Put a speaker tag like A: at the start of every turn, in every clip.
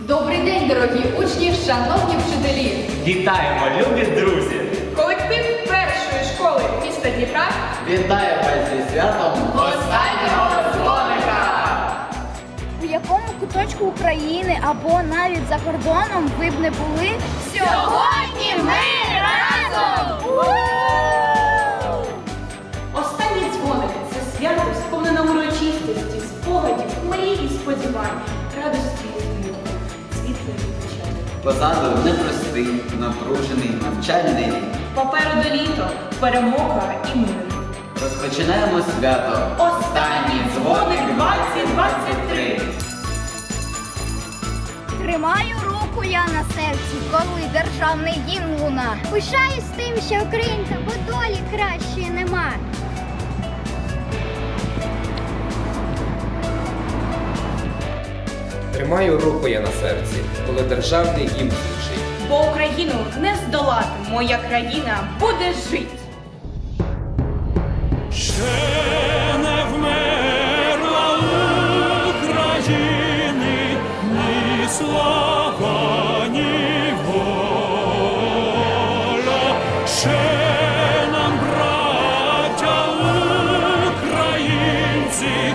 A: Добрий день, дорогі учні, шановні вчителі!
B: Вітаємо, любі друзі!
C: Колектив першої школи міста Дніпра
D: Вітаю вас зі святом
A: Останнього дзвоника!
E: У якому куточку України або навіть за кордоном ви б не були? Сьогодні ми разом!
C: Останній дзвоник це свято сповнене урочистості, спогадів, мрій і сподівань,
D: Позаду непростий, напружений навчальний рік.
C: Попереду літо, перемога і мир.
D: Розпочинаємо свято.
C: Останній дзвоник 2023.
E: Тримаю руку я на серці, коли державний гімн луна. Пишаюсь тим, що українця, бо долі кращої нема.
F: Тримаю руку я на серці, коли державний гімн звучить.
C: Бо Україну не здолати, моя країна буде жить.
G: Ще не вмерла України ні слава, ні воля. Ще нам, браття українці,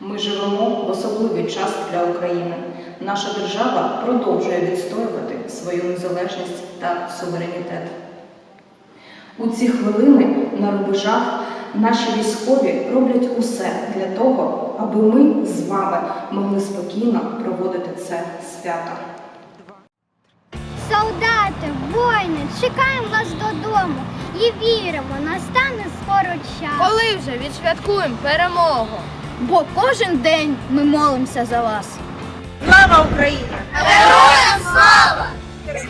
G: Ми
H: живемо в особливий час для України. Наша держава продовжує відстоювати свою незалежність та суверенітет. У ці хвилини на рубежах наші військові роблять усе для того, аби ми з вами могли спокійно проводити це свято.
E: Солдати, воїни, чекаємо вас додому і віримо, настане скоро час.
A: Коли вже відсвяткуємо перемогу?
E: Бо кожен день ми молимося за вас.
C: Слава Україні!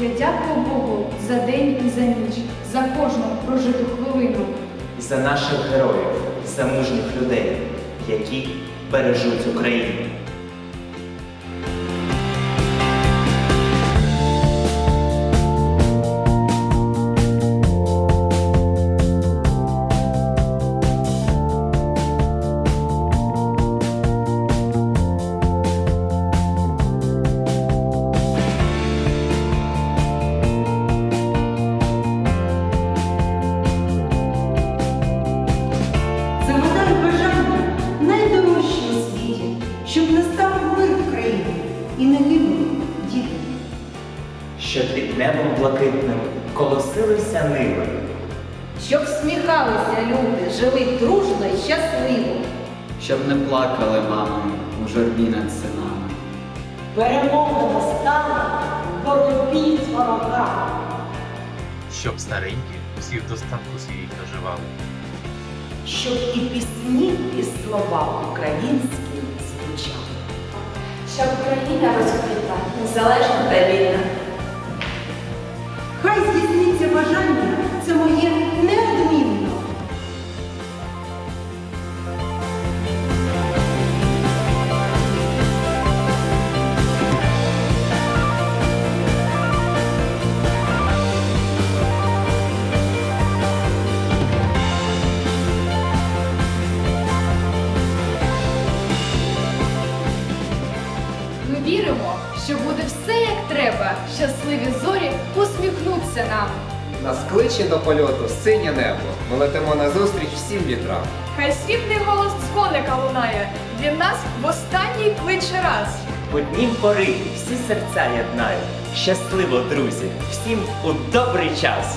H: Я дякую Богу за день і за ніч, за кожну прожиту хвилину.
B: За наших героїв, за мужніх людей, які бережуть Україну.
I: Діти.
B: Щоб під небом блакитним колосилися ниви.
A: Щоб всміхалися люди, жили дружно і щасливо.
D: Щоб не плакали мами у журбі над синами.
I: Перемога настала в боротьбі з ворогами.
J: щоб старенькі всі в достатку своїх наживали.
I: Щоб і пісні, і слова українські.
H: Щоб країна розквітла, незалежна та вільна.
I: Хай здійсниться бажання,
H: як треба. Щасливі зорі усміхнуться нам.
F: Нас кличе до польоту синє небо. Ми летимо назустріч всім вітрам.
K: Хай срібний голос дзвоника лунає. Він нас в останній кличе раз.
B: В однім пориві всі серця єднають. Щасливо, друзі! Всім у добрий час!